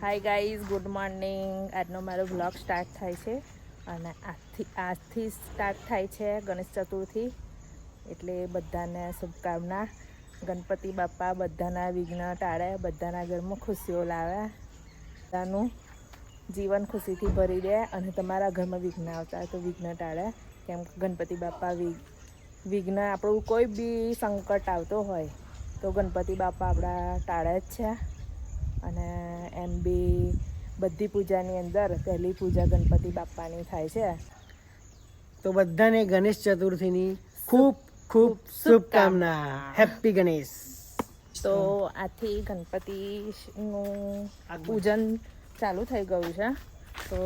Hi guys good morning આજનો મારો blog start થાય છે. અને આજથી આજથી સ્ટાર્ટ થાય છે ગણેશ ચતુર્થી. એટલે બધાને શુભકામના. ગણપતિ બાપા બધાના વિઘ્ન ટાળે, બધાના ઘરમાં ખુશીઓ લાવે. બધાનું જીવન ખુશીથી ભરી દે અને તમારા ઘરમાં વિઘ્ન આવતા તો વિઘ્ન ટાળે. કેમ કે ગણપતિ બાપા વિઘ્ન આપણું કોઈ બી સંકટ આવતો હોય તો ગણપતિ બાપા આપણા ટાળે જ છે. અને એમ બી બધી પૂજાની અંદર પહેલી પૂજા ગણપતિ બાપાની થાય છે. તો બધાને ગણેશ ચતુર્થીની ખૂબ ખૂબ શુભકામના. હેપી ગણેશ તો આથી ગણપતિનું પૂજન ચાલુ થઈ ગયું છે. તો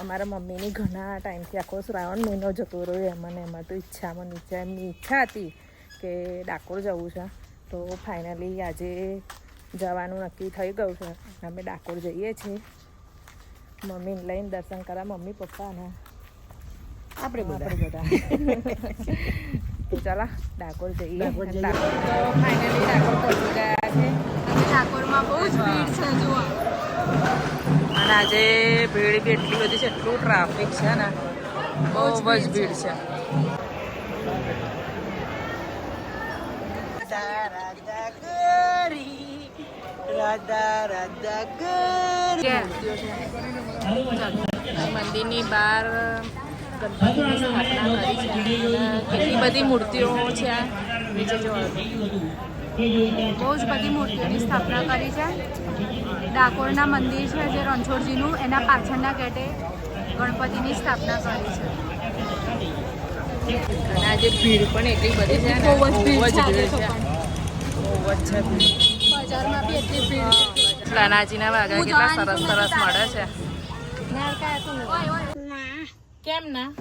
અમારા મમ્મીની ઘણા ટાઈમથી આખો શ્રાવણ મહિનો જતો રહ્યો એમાં ને એમાં તો ઈચ્છા મને ઈચ્છા એમની ઈચ્છા હતી કે ડાકોર જવું છે. તો ફાઇનલી આજે જવાનું નક્કી થઈ ગયું છે. અમે ડાકોર જઈએ છીએ. મમ્મીને લઈને દર્શન કરા મમ્મી પપ્પાને આપણે બધા. બધા. તો ચાલો ડાકોર જઈએ. ડાકોર તો ફાઇનલી ડાકોર પહોંચી ગયા છે. ડાકોરમાં બહુ જ ભીડ છે જુઓ. અને આજે ભીડ બી એટલી બધી છે એટલું ટ્રાફિક છે ને બહુ જ ભીડ છે. ગરી રાધા રાધા મંદિરની બહાર ગણપતિની સ્થાપના કરી છે. કેટલી બધી મૂર્તિઓ છે નીચે બહુ જ બધી મૂર્તિઓની સ્થાપના કરી છે. ડાકોરના મંદિર છે જે રણછોડજીનું એના પાછળના ગેટે ગણપતિની સ્થાપના કરી છે. અને આજે ભીડ પણ એટલી બધી છે બહુ જ ભીડ છે. બહુ જ છે ભીડ. એટલી ભીડ છે કેટલા સરસ સરસ મળે છે. કેમ ના?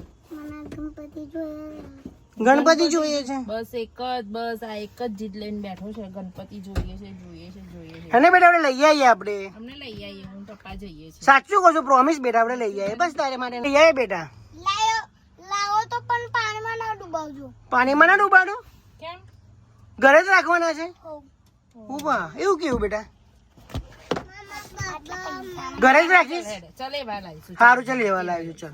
ગણપતિ જોઈએ. છે? બસ એક જ બસ આ એક જ જીત લઈને બેઠો છે. ગણપતિ જોઈએ છે જોઈએ છે જોઈએ છે. અને બેટા આપણે લઈ આવીએ આપણે. અમને લઈ આવીએ હું ને જઈએ છીએ. સાચું કહું છું પ્રોમિસ બેટા આપણે લઈ આવીએ. બસ તારે માટે લઈ આવીએ બેટા. લાવો તો પણ પાણીમાં ના ડૂબાવજો. પાણીમાં ના ડૂબાડું? કેમ? ઘરે જ રાખવાના છે? ઉભા એવું કેવું બેટા ઘરે જ રાખીશ સારું ચાલ એવા લાવીશું ચાલ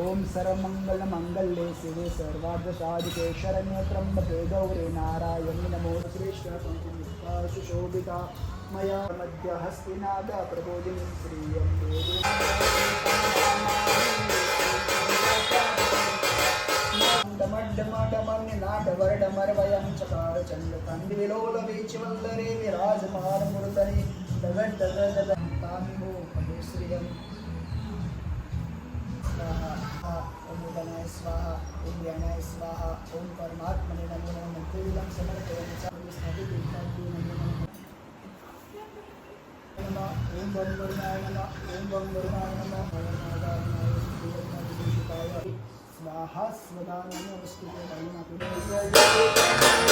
ઓમ સર્વમંગલ મંગલે શિવે સર્વાર્થ સાધિકે શરણ્ય ત્રંબકે ગૌરે નારાયણી નમો શ્રેષ્ઠ સુશોભિતા મયા મધ્ય હસ્તિનાદ પ્રબોધિની શ્રીયમ દેવી सुशोभिता मया मध्य हस्तिनाद प्रबोधिनीं श्रियं डमड्डमडमन्यनाटवर्डमर्वयं चकार चण्डकण्डिलोलवीचवल्लरे विराजमानमूर्धनि दगड्डगडगन्तामिहो श्रियम् स्वाहा ओम गणाय स्वाहा ओम ज्ञानाय स्वाहा ओम परमात्मने नमो नमः कुलं समर्पयामि चापि स्थापित विद्यार्थी नमो नमः नमः ओम बम वरुणाय नमः ओम बम वरुणाय नमः スラハスラナノステテバイナトレ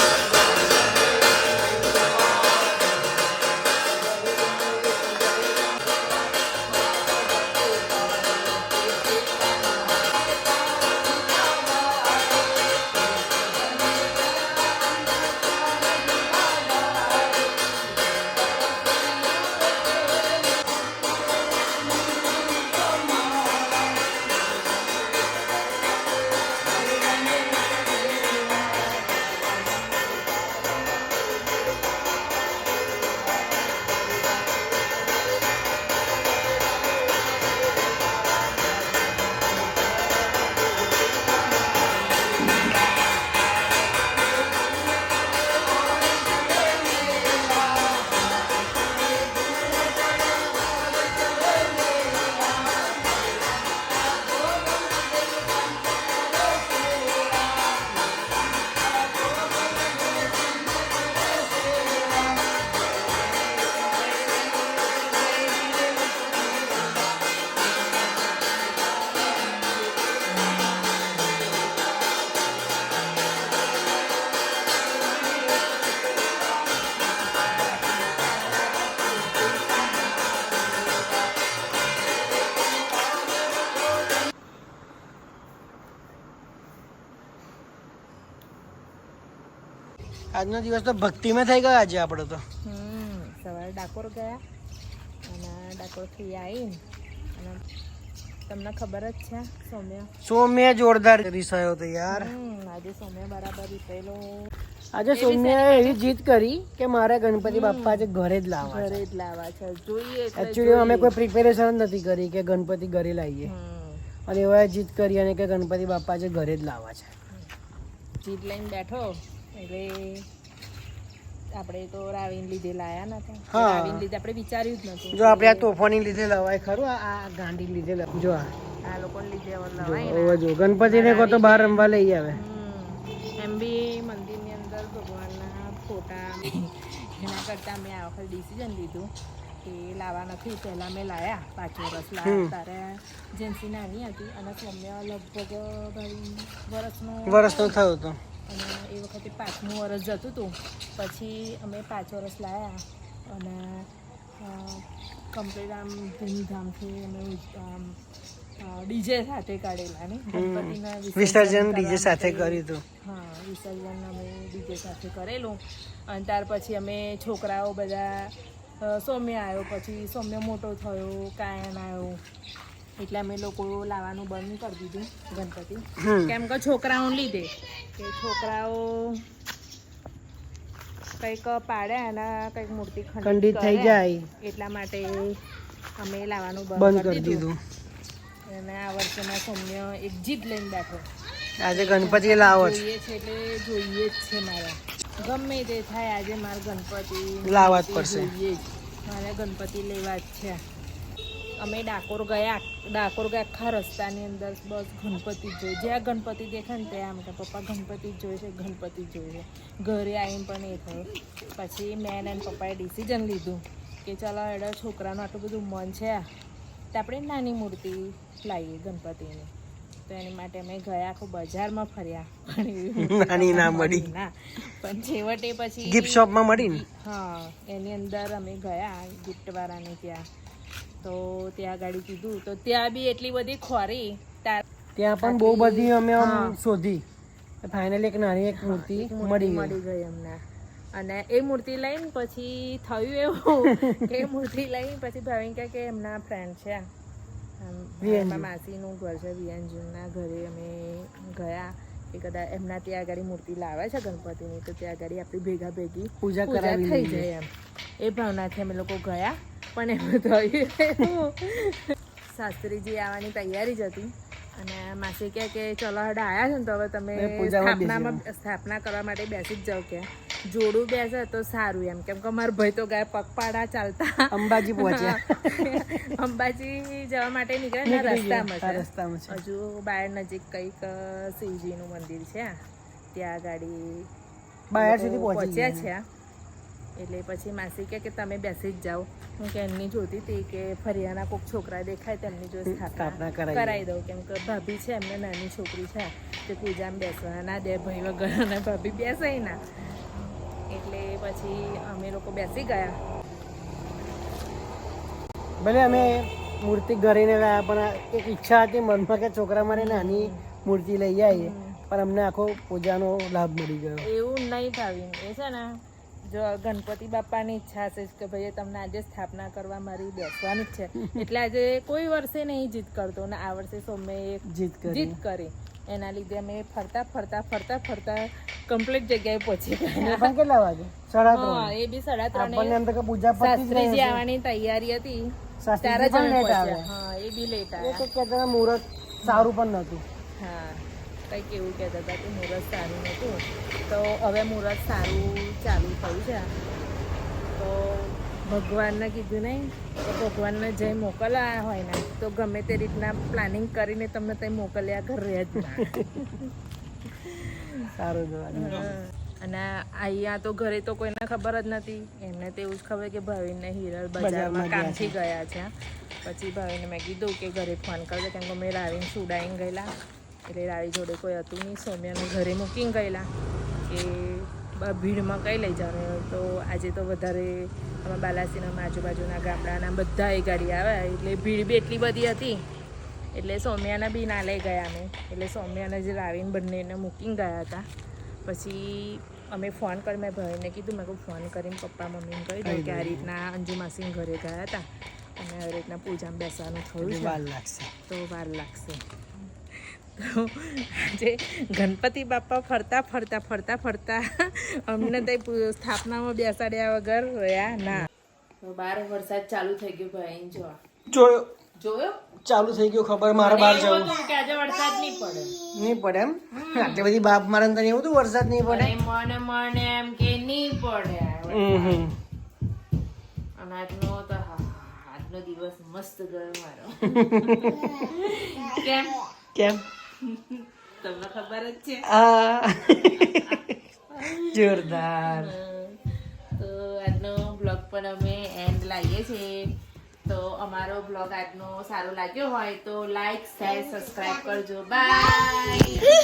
イ આજનો દિવસ તો ભક્તિમાં થઈ ગયો આજે આપણો તો. હમ સવારે ડાકોર ગયા અને ડાકોરથી આવીને અને તમને ખબર જ છે સૌમ્ય. સૌમ્ય જોરદાર રીસાયો તો યાર. આજે સૌમ્ય બરાબર રીતેલો આજે સૌમ્યાએ એવી જીત કરી કે મારે ગણપતિ બાપ્પા આજે ઘરે જ લાવવા ઘરે જ લાવવા છે. જોઈએ એકચ્યુઅલી અમે કોઈ પ્રિપેરેશન નથી કરી કે ગણપતિ ઘરે લાવીએ. અને એવા જીત કરી અને કે ગણપતિ બાપ્પા આજે ઘરે જ લાવવા છે. જીત લઈને બેઠો. એટલે આપણે તો રાવીને લીધે લાયા નતા. હા. રાવીને લીધે આપણે વિચાર્યું જ નતું. જો આપણે આ તોફાની લીધે લવાય ખરું આ ગાંડી લીધે લવાય. જો આ. લોકોને લીધે લવાય જો ગણપતિને કો તો બહાર રમવા લઈ આવે. એમ બી મંદિરની અંદર ભગવાનના ફોટા એના કરતાં મેં આ વખત ડિસિઝન લીધું કે લાવવા નથી પહેલાં મેં લાયા. પાંચ વર્ષ લાયા. તારે જેન્સી નાની હતી અને સૌમ્ય લગભગ વર્ષનો વરસનો થયો હતો અને એ વખતે પાંચમું વરસ જતું હતું. પછી અમે પાંચ વરસ લાયા અને કમ્પ્લીટ આમ ધૂમધામથી અમે ડીજે સાથે કાઢેલા ને. ગણપતિના વિસર્જન ડીજે સાથે કર્યું હતું. હા વિસર્જન અમે ડીજે સાથે કરેલું. અને ત્યાર પછી અમે છોકરાઓ બધા સૌમ્ય આવ્યો. પછી સૌમ્ય મોટો થયો કાયન આવ્યો. એટલે અમે લોકો લાવવાનું બંધ કરી દીધું ગણપતિ. કેમ કે છોકરાઓ લીધે. કે છોકરાઓ કંઈક પાડે અને કંઈક મૂર્તિ ખંડિત થઈ જાય. એટલા માટે અમે લાવવાનું બંધ કરી દીધું. અને આ વર્ષેમાં સૌમ્ય એક જીત લઈને બેઠો. આજે ગણપતિ લાવો છે જોઈએ છે એટલે જોઈએ જ છે મારે. ગમે તે થાય આજે મારે ગણપતિ લાવવા જ પડશે. મારે ગણપતિ લેવા જ છે. અમે ડાકોર ગયા ડાકોર ગયા આખા રસ્તાની અંદર બસ ગણપતિ જ જોઈએ જ્યાં ગણપતિ દેખાય ને ત્યાં અમે પપ્પા ગણપતિ જ જોઈએ છે ગણપતિ જ જોઈએ છે. ઘરે આવીને પણ એ થયું. પછી મેં અને પપ્પાએ ડિસિઝન લીધું કે ચાલો એડો છોકરાનું આટલું બધું મન છે તો આપણે નાની મૂર્તિ લાવીએ ગણપતિની. તો એની માટે અમે ગયા આખું બજારમાં ફર્યા. પણ નાની ના મળી. ના. પણ છેવટે પછી ગિફ્ટ શોપમાં મળી ને? હા એની અંદર અમે ગયા ગિફ્ટ વાળાને ત્યાં. તો ત્યાં ગાડી કીધું. તો ત્યાં બી એટલી બધી ખોરી. ત્યાં પણ બહુ બધી અમે શોધી. ફાઇનલી એક નાની એક મૂર્તિ મળી મળી ગઈ અમને. અને એ મૂર્તિ લઈને પછી થયું એવું કે મૂર્તિ લઈને પછી ભાવિન કે એમના ફ્રેન્ડ છે. માસીનું ઘર છે વિયાંજુના ઘરે અમે ગયા. એ કદાચ એમના ત્યાં આગળ મૂર્તિ લાવે છે ગણપતિની તો ત્યાં આગળ આપણી ભેગા ભેગી પૂજા થઈ જાય એમ. એ ભાવનાથી અમે લોકો ગયા. પણ એમ થયું શાસ્ત્રીજી આવવાની તૈયારી જ હતી. અને માસી કહે કે ચલો હડા આવ્યા છે ને તો હવે તમે સ્થાપનામાં સ્થાપના કરવા માટે બેસી જ જાઓ કે. જોડું બેસે તો સારું એમ. કેમ કે મારા ભાઈ તો ગયા પગપાળા ચાલતા. અંબાજી પહોંચ્યા. અંબાજી જવા માટે નીકળ્યા. રસ્તામાં રસ્તામાં હજુ બાયર નજીક કંઈક શિવજીનું મંદિર છે. ત્યાં ગાડી બાયર સુધી પહોંચ્યા છે. એટલે પછી માસી કહે કે તમે બેસી જ જાઓ. હું કે એમની જોતી હતી કે ફરિયાના કોઈક છોકરા દેખાય તેમની જોડે સ્થાપના. કરાવી દઉં કેમ કે ભાભી છે એમને નાની છોકરી છે તે પૂજામાં બેસવા ના દે ભાઈ વગર અને ભાભી બેસાય ના. એટલે પછી અમે લોકો બેસી ગયા. ભલે અમે મૂર્તિ ઘરે ને ગયા પણ એક ઈચ્છા હતી મનમાં કે છોકરા મારે નાની મૂર્તિ લઈ આવીએ. પણ અમને આખો પૂજાનો લાભ મળી ગયો. એવું નહીં ભાવી એ છે ને જો ગણપતિ બાપાની ઈચ્છા છે કે ભાઈ તમને આજે સ્થાપના કરવા મારી બેસવાની જ છે. એટલે આજે કોઈ વર્ષે નહીં જીત કરતો ને આ વર્ષે સૌમ્ય જીત જીત કરી. એના લીધે અમે ફરતા ફરતા ફરતા ફરતા કમ્પ્લીટ જગ્યાએ પહોંચી ગયા. કેટલા વાગે? સાડા હા ત્રણ. એ બી સાડા ત્રણ. પૂજા શાસ્ત્રીજી આવવાની તૈયારી હતી. શાસ્ત્રીજી ત્યારે જ લેટ આવે. હા એ બી લેટ આવ્યા મુહૂર્ત સારું પણ નહોતું. હા. કંઈક એવું કહેતા હતા કે મુહૂર્ત સારું નહોતું. તો હવે મુહૂર્ત સારું ચાલુ થયું છે. તો ભગવાનને કીધું નહીં તો ભગવાનને જઈ મોકલ્યા હોય ને તો ગમે તે રીતના પ્લાનિંગ કરીને તમને ત્યાં મોકલ્યા ઘર જ સારું જોવાનું. અને અહીંયા તો ઘરે તો કોઈને ખબર જ નથી. એમને તો એવું જ ખબર કે ભાવિનને હિરલ બજારમાં કામથી ગયા છે. પછી ભાવિને મેં કીધું કે ઘરે ફોન કરજો કેમ કે મેં રાવીને સુડાઈને ગયેલા. એટલે રાવી જોડે કોઈ હતું નહીં. સૌમ્યાને ઘરે મૂકીને ગયેલા કે ભીડમાં કઈ લઈ જવાનું તો આજે તો વધારે આમાં બાલાસીના આજુબાજુના ગામડાના બધા એ ગાડી આવ્યા એટલે ભીડ બી એટલી બધી હતી. એટલે સૌમ્યાને બી ના લઈ ગયા અમે. એટલે સૌમ્યાને જે રાવીને બંનેને મૂકીને ગયા હતા. પછી અમે ફોન કરી મેં ભાઈને કીધું મેં કહું ફોન કરીને પપ્પા મમ્મીને કહી દઉં કે આ રીતના અંજુ માસીને ઘરે ગયા હતા. અને આવી રીતના પૂજામાં બેસવાનું થયું છે. વાર લાગશે. તો વાર લાગશે. તો આજે ગણપતિ બાપા ફરતા ફરતા ફરતા ફરતા અમને ત્યાં સ્થાપનામાં બેસાડ્યા વગર રહ્યા ના. તો બાર વરસાદ ચાલુ થઈ ગયો ભાઈ જો જોયો. જોયો? ચાલુ થઈ ગયો ખબર મારે બહાર જવું કે આજે વરસાદ નહીં પડે. નહીં પડે એમ? આટલી બધી બાપ મારે તને એવું હતું વરસાદ નહીં પડે? મને મને એમ કે નહીં પડે હમ હમ. અને આજનો તો આજનો દિવસ મસ્ત ગયો મારો. કેમ? કેમ? તમને ખબર જ છે. જોરદાર. તો આજનો બ્લોગ પણ અમે એન્ડ લાવીએ છીએ. તો અમારો બ્લોગ આજનો સારો લાગ્યો હોય તો લાઈક શેર સબસ્ક્રાઈબ કરજો. બાય